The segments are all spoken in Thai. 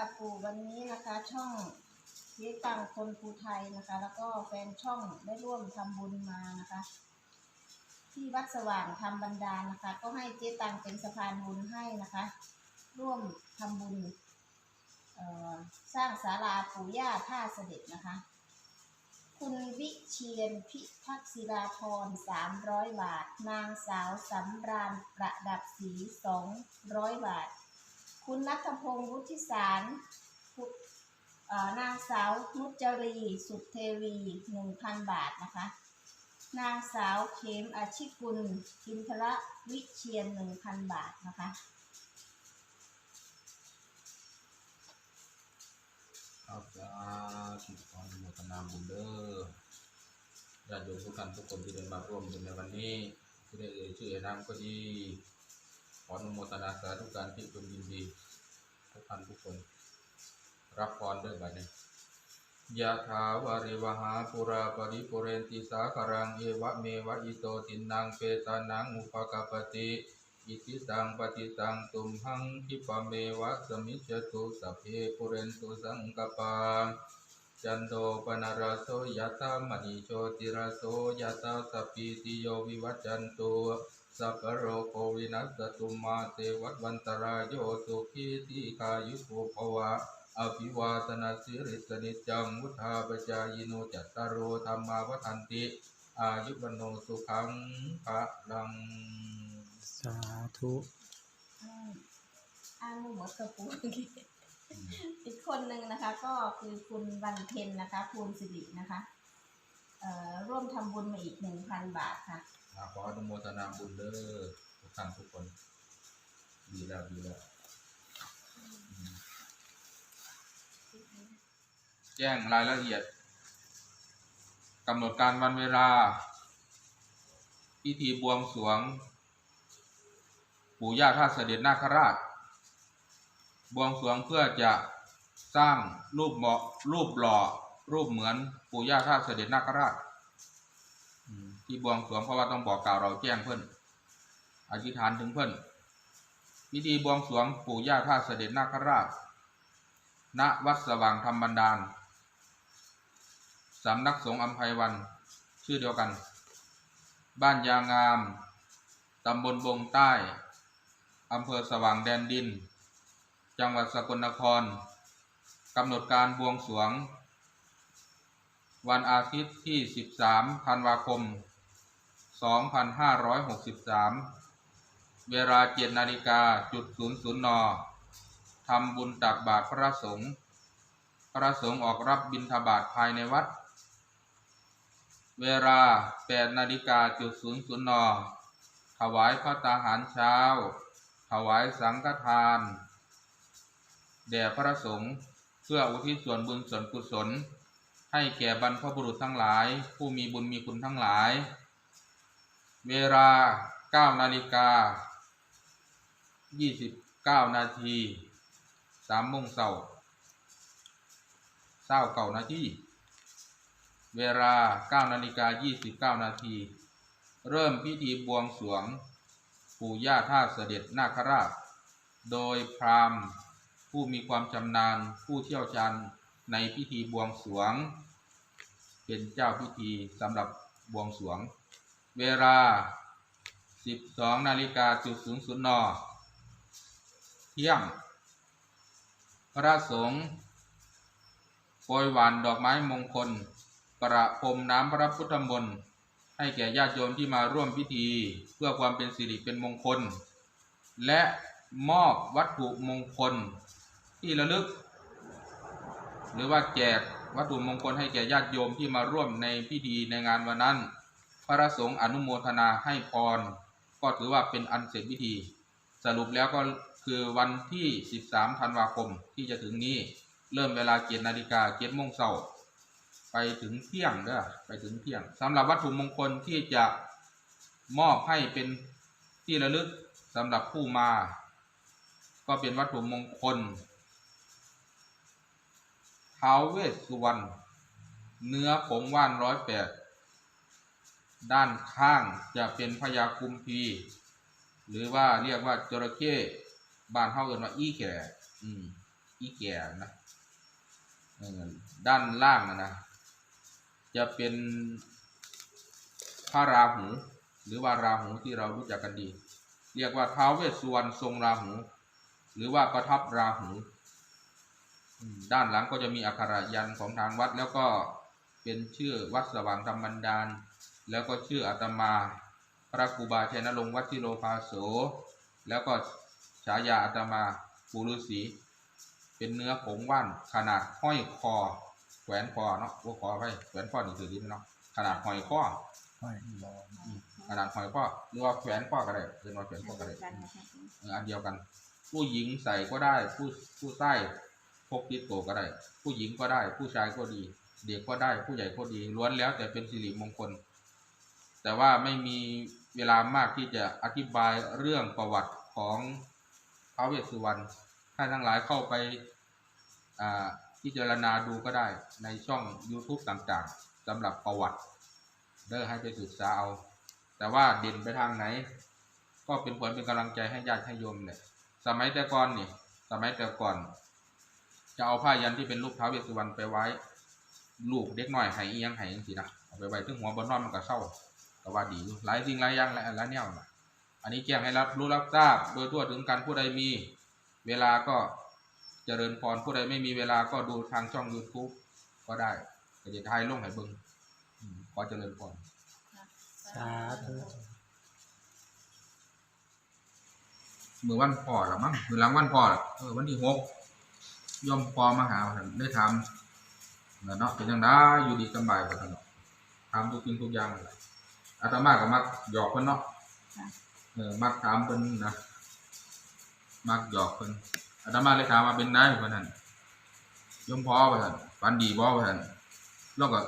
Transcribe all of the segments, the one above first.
ค่ะปู่วันนี้นะคะช่องเจ๊ตังคนภูไทยนะคะ แล้วก็แฟนช่องได้ร่วมทำบุญมานะคะ ที่วัดสว่างธรรมบันดาลนะคะ ก็ให้เจ๊ตังเป็นสะพานบุญให้นะคะ ร่วมทำบุญสร้างศาลาปู่ย่าท่าเสด็จนะคะ คุณวิเชียนพิทักษิราพรสามร้อยบาท นางสาวสำราญประดับศรีสองร้อยบาท คุณนัทพงศ์วุฒิสารนางสาวนุจรี สุเทวีหนึ่งพันบาทนะคะ นางสาวเขมอาชิกุลกินทระวิเชียนหนึ่งพันบาทนะคะครับสาธุขออนุโมทนาบุญเด้อญาติโยมทุกท่านทุกคนที่ได้มาร่วมบุญในวันนี้ที่ได้เอ่ยชื่อเอ่ยนามก็ดี ออนุโมทนาสาธุการที่คุณยินดีทุกท่านทุกคน รับพรด้วยบัดนี้ยะถาวาริวหาปุราปริปุเรนติสาคารังเอวะเมวะอิโตตินังเปตานังอุปกปปติอิติตังปฏิตังตุมหังคิปะเมวะสมิจตุสัพเพปุเรนตุสังกปาจันโทปนารโสยะตามณีโชติราโสยะตาสัพพิติโยวิวัจจันตุ สัพโรโควินัสตุมาเตวัตวันตรายโยสุขีติคายุโกภวะ อภิวาตนาสิริสนิจังมุทาปจายโนจัตตารโอธรรมาวัฏันติ อายุวโนสุขังภะลัง สาธุอ่าอ้างหมดกระปูอีกคนหนึ่งนะคะ ก็คือคุณวันเพ็ญนะคะ ภูลสิรินะคะ ร่วมทำบุญมาอีกหนึ่งพันบาทค่ะอ่าขออนุโมทนาบุญเด้อทุกท่านทุกคน ดีแล้วดีแล้วอืมแจ้งรายละเอียดกำหนดการวันเวลา พิธีบวงสรวง ปู่ย่าท่าเสด็จนาคราช บวงสรวงเพื่อจะสร้างรูปเหมาะรูปหล่อ รูปเหมือนปู่ย่าท่าเสด็จนาคราชอืมที่บวงสรวงเพราะว่าต้องบอกกล่าวเราแจ้งเพิ่นอธิษฐานถึงเพิ่นพิธีบวงสรวงปู่ย่าท่าเสด็จนาคราช ณวัดสว่างธรรมบันดาลสำนักสงฆ์อัมไพวัน ชื่อเดียวกัน บ้านยางาม ตำบลบงใต้ อำเภอสว่างแดนดิน จังหวัดสกลนครกำหนดการบวงสรวง วันอาทิตย์ที่ 13 ธันวาคม 2563 เวลา7นาฬิกาจุด00นทำบุญตักบาตรพระสงฆ์ พระสงฆ์ออกรับบิณฑบาตภายในวัด เวลา8นาฬิกาจุด00นถวายพระตาหารเช้า ถวายสังฆทาน แด่พระสงฆ์เพื่ออุทิศส่วนบุญส่วนกุศล ให้แก่บรรพบุรุษทั้งหลาย ผู้มีบุญมีคุณทั้งหลาย เวลา 9 นาฬิกา 29 นาที3โมงเช้าเช้าเก่านาทีเวลา 9 นาฬิกา 29 นาที เริ่มพิธีบวงสรวง ปู่ย่าท่าเสด็จนาคราช โดยพราหมณ์ผู้มีความชำนาญผู้เชี่ยวชาญ ในพิธีบวงสวง เป็นเจ้าพิธีสำหรับบวงสวง เวลา 12นาฬิกาจุดศูนย์ศูนย์นเที่ยง พระสงฆ์โปรยหวานดอกไม้มงคล ประพรมน้ำพระพุทธมนต์ให้แก่ญาติโยมที่มาร่วมพิธีเพื่อความเป็นสิริเป็นมงคล และมอบวัตถุมงคลที่ระลึก หรือว่าแจกวัตถุมงคลให้แก่ญาติโยมที่มาร่วมในพิธีในงานวันนั้น พระสงฆ์อนุโมทนาให้พร ก็ถือว่าเป็นอันเสร็จพิธี สรุปแล้วก็คือวันที่ 13 ธันวาคมที่จะถึงนี้ เริ่มเวลาเจ็ดนาฬิกาเจ็ดโมงเช้าไปถึงเที่ยงเด้อไปถึงเที่ยงสำหรับวัตถุมงคลที่จะมอบให้เป็นที่ระลึกสำหรับผู้มา ก็เป็นวัตถุมงคล ท้าวเวสสุวรรณเนื้อผงว่านร้อยแปดด้านข้างจะเป็นพญาคุมพี หรือว่าเรียกว่าจระเข้บ้านเฮาเอินว่าอีแก่ อืม อีแก่นะด้านล่างนะนะ จะเป็นพระราหู หรือว่าราหูที่เรารู้จักกันดี เรียกว่าท้าวเวสสุวรรณทรงราหู หรือว่าประทับราหู ด้านหลังก็จะมีอักขระยันต์ของทางวัด แล้วก็เป็นชื่อวัดสว่างธรรมบันดาล แล้วก็ชื่ออาตมา พระครูบาชัยนรงค์วัดทิโลภาโส แล้วก็ฉายาอาตมาปุรุษีเป็นเนื้อผงว่านขนาดห้อยคอ แขวนคอเนาะว่าคอไว้แขวนคอนี่คือดีไหมเนาะขนาดห้อยคอห้อยรอขนาดห้อยคอหรือว่าแขวนคอก็ได้เป็นว่าแขวนคอก็ได้กันนะคะปูเอออันเดียวกัน ผู้หญิงใส่ก็ได้ผู้ผู้ใต้ พกติดตัวก็ได้ ผู้หญิงก็ได้ ผู้ชายก็ดี เด็กก็ได้ ผู้ใหญ่ก็ดีล้วนแล้วแต่เป็นสิริมงคล แต่ว่าไม่มีเวลามากที่จะอธิบายเรื่องประวัติของพระเวสสุวรรณท่านทั้งหลายเข้าไปอ่าพิจารณาดูก็ได้ในช่อง YouTube ต่างๆสำหรับประวัติเด้อให้ไปศึกษาเอา แต่ว่าเด่นไปทางไหน ก็เป็นผลเป็นกำลังใจให้ญาติให้โยมเนี่ยสมัยแต่ก่อนนี่ สมัยแต่ก่อน จะเอาผ้ายันที่เป็นรูปท้าวเวสสุวรรณไปไว้ลูกเด็กน้อยให้อีหยังให้จังซี่นะเอาไปไว้ถึงหัวบนนอนมันก็เศร้าก็ว่าดีอยู่หลายสิ่งหลายอย่างหลายหลายแนวนะอันนี้แจ้งให้รับรู้รับทราบ โดยทั่วถึงกันผู้ใดมีเวลาก็เจริญพรผู้ใดไม่มีเวลาก็ดูทางช่อง YouTube ก็ได้ก็จะทายลงให้เบิ่งอืมขอเจริญพรสาธุมือวันพ่อหรือมั้งมือหลังวันพ่อล่ะเออวันที่หก ย่อมพอมาหาผมได้ทำแล้วเนาะเป็นยังได้อยู่ดีสำบายกว่าท่านเนาะทำทุกสิ่งทุกอย่างเลยอาตมาก็มักหยอกเพิ่นเนาะค่ะเออมักถามเพิ่นนะมักหยอกเพิ่นอาตมาเลยถามว่าเป็นนายเพิ่นนั่นย่อมพอว่าท่านฝันดีบ่ว่าท่านแล้วก็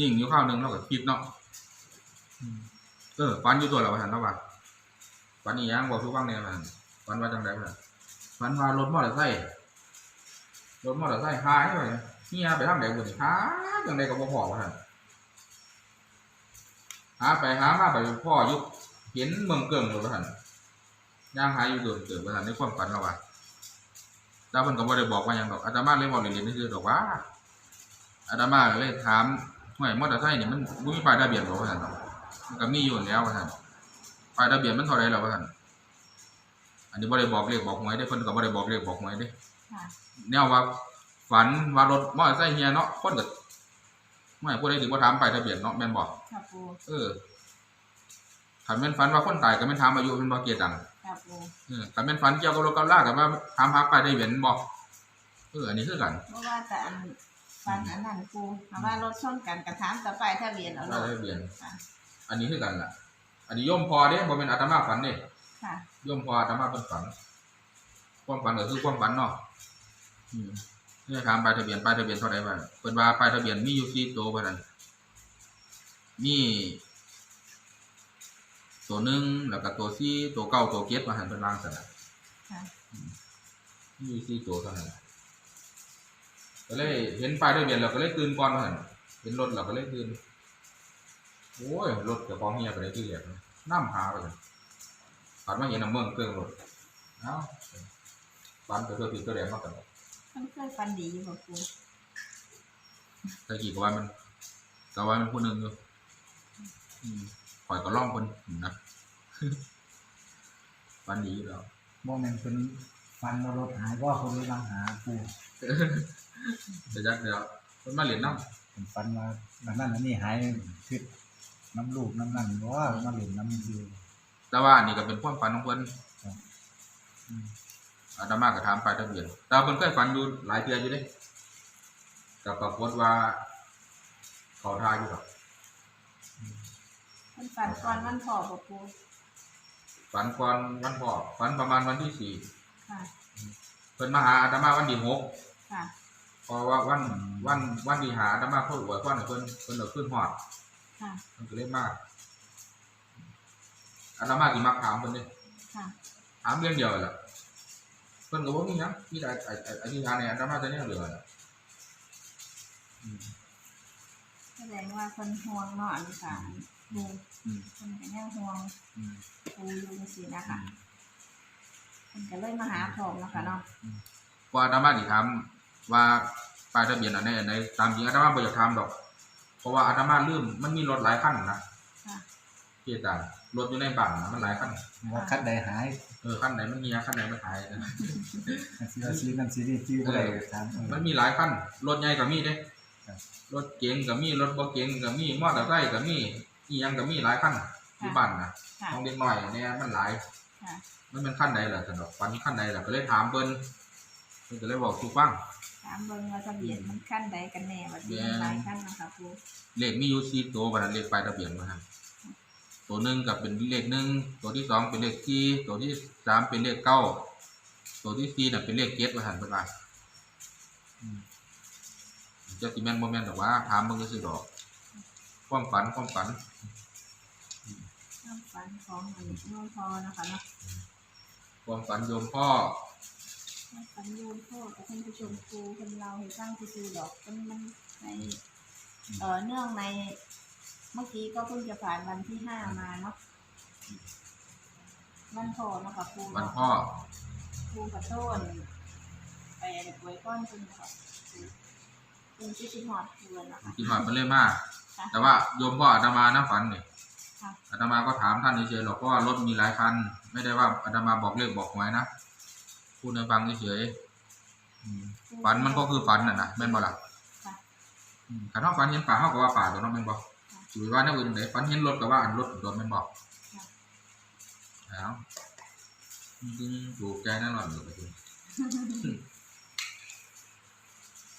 ยิ่งอยู่ข้าวหนึงแล้วก็คิดเนาะอืมเออฝันอยู่ตัวแล้วว่าท่านเนาะว่าฝันอีหยังบอกทุกฟังเนี่ยมันฝันว่าจังไดมันฝันว่ารถมอเตอร์ไซค์ รถมอเตอร์ไซค์หายไปเฮียไปทางไหนบุญหาจังไดก็บ่พอว่าหั่นหาไปหามาไปพ่อยุคเห็นเมืองเกิงเลยว่าหั่นย่างหายอยู่โดนเกิดว่าหั่นในความฝันเราว่าแต่เพิ่นก็บ่ได้บอกว่าหยังดอกอาตมาเลยบอกเล่นๆซื่อดอกว่าอาตมาเลยถามห้วยมอเตอร์ไซค์เนี่ยมันบ่มีป้ายทะเบียนบ่ว่าซั่นมันก็มีอยู่แล้วว่าซั่นป้ายทะเบียนมันเท่าไรแล้ววะท่านอันนี้บ่ได้บอกเลขบอกหวยได้เพิ่นก็บ่ได้บอกเลขบอกหวยเด้ ค่ะแนวว่าฝันว่ารถมอเตอร์ไซค์เฮียเนาะคนก็ไม่ผู้ใดถึงบ่ถามป้ายทะเบียนเนาะแม่นบ่ค่ะปูเออถ้าแม่นฝันว่าคนตายก็แม่นถามอายุแม่นบ่เกียรตังค่ะปูเออถ้าแม่นฝันเกี่ยวกับรถกับลาก็ว่าถามหาป้ายทะเบียนบ่เอออันนี้คือกันเพราะว่าแต่อันฟันอันนั้นปูถามว่ารถชนกันกระถามต่อไปทะเบียนเอาป้ายเนาะทะเบียน ค่ะ อันนี้คือกันล่ะ อันนี้โยมพอเด้บ่แม่นอาตมาฝันเด้ค่ะ โยมพออาตมาเป็นฝัน ความฝันก็คือความฝันเนาะอืมเนี่ยถามป้ายทะเบียนป้ายทะเบียนเท่าไหร่บ้างเพิ่นว่าป้ายทะเบียนมีอยู่สี่ตัวว่าซั่นมีตัวหนึ่งแล้วก็ตัวสี่ตัวเก้าตัวเก็ดว่าหั่นเป็นวางซั่นน่ะค่ะมีอยู่สี่ตัวเท่านั้นก็เลยเห็นป้ายทะเบียนเราก็เลยตื่นก่อนว่าหั่นเห็นรถเราก็เลยตื่นโอ้ยรถกับของเฮียไปได้ที่แรกนะน้ำหาไปเลยผ่านมาเห็นน้ำเมืองเครื่องรถเอ้า ฝันก็คือผิดตัวแดงมากกันมันเคยฟันดีอยู่ค่ะปูตะกี้ก็ว่ามันก็ว่ามันผู้หนึ่งอยู่อืมข่อยก็ล่องคนนะฝันดีอยู่แล้วโมเมนต์เป็นฟันว่ารถหายว่าคนนี้ลังหาปูแต่ยักเดียวมันมาเหรียญน้เป็นฟันว่าอันนั้นอันนี้หายคือน้ำลูกน้ำนั่นว่ามาเหล่นน้ำอยู่ำแต่ว่าอันนี่ก็เป็นความฝันของเพิ่นครับอืม อาตมาก็ถามไปทะเบียนแต่ว่าเพิ่นเคยฝันอยู่หลายเทื่ออยู่เด้แต่ปรากฏว่าเขาทายอยู่ครับมันฟันก่อนมันพอค่ะปูฝันก่อนวันพ่อฝันประมาณวันที่สี่ค่ะ เพิ่นมาหาอาตมาวันที่หกค่ะ เพราะว่าวันวันวันที่หาอาตมาเพิ่นอวยพรให้เพิ่นเพิ่นเอาขึ้นฮอดค่ะมันก็เลยมากอาตมาสิมักถามเพิ่นเด้ค่ะถามเรื่องเดียวแหละ เพิ่นก็บ่มีหยังมีแต่ไอ้ไอ้ไอ้ที่งานเนี่ยอาตมาจะแนวเดียวแหละอืมแสดงว่าคนห่วงเนาะอันนี้ค่ะปูอืมคนก็ยังห่วงอืมปูอยู่สินะคะคนก็เลยมาหาผมนะคะเนาะเพราะอาตมาที่ทำว่าป้ายทะเบียนอันไหนอันไหนตามจริงอาตมาบ่อยากทำดอก เพราะว่าอาตมาลืมมันมีรถหลายคันนะค่ะพี่อาจารย์ รถอยู่ในบ้านนะมันหลายคันว่าคัดใดหายเออคันไหนมันเฮียคันไหนมันหายนะซีว่าซีนั่นซีนี่ชื่ออะไรถามเออมันมีหลายคันรถใหญ่ก็มีเด้ครับรถเก๋งก็มีรถบ่เก๋งก็มีมอเตอร์ไซค์ก็มีอีหยังก็มีหลายคันที่บ้านนะค่ะของเด็กน้อยเนี่ยมันหลายค่ะมันเป็นขั้นใดล่ะสนอกฟันขั้นใดล่ะก็เลยถามเพิ่นเพิ่นก็เลยบอกทุกฟังถามเบิ่งว่าทะเบียนมันขั้นใดกันแน่ว่าดีหลายขั้นนะคะครูเลขมีอยู่สี่ตัวบัดนั้นเลขปลายทะเบียนมาฮะ ตัวหนึ่งกับเป็นเลขหนึ่งตัวที่สองเป็นเลขสี่ตัวที่สามเป็นเลขเก้าตัวที่สี่น่ะเป็นเลขเจ็ดว่าหันเพิ่นว่าอืมจะสิแม่นบ่แม่นดอกว่าถามมึงก็สิดอก ความฝันความฝันความฝันของมันน้องพอนะคะเนาะความฝันโยมพ่อความฝันโยมพ่อกับท่านผู้ชมครูคนเราให้สร้างครูดอกมันมันในเอ่อเนื่องใน เมื่อกี้ก็เพิ่งจะผ่านวันที่ห้ามาเนาะวันพ่อเนาะคะครูวันเนาะพ่อครูขอโทษไปไว้ก้อนคุณค่ะคุณชิชิฮอดเพื่อนนะคะกินหอดมันเลยมาก ค่ะแต่ว่าโยมพ่ออาตมานะฝันเนี่ยค่ะ อาตมาก็ถามท่านเฉยๆหรอกเพราะว่ารถมีหลายคัน ไม่ได้ว่าอาตมาบอกเลขบอกหวยนะพูดในฟังเฉยๆอืมฝันมันก็คือฝันน่ะนะแม่นบ่ล่ะค่ะ อืมขันท้องฝันเห็นป่าเขาก็ว่าป่าตัวน้องแม่นบ่ค่ะ หรือว่าแนวอื่นไหนฝันเห็นรถก็ว่าอันรถโดนแม่นบ่ค่ะแล้วจริงๆถูกใจแน่นอนเลย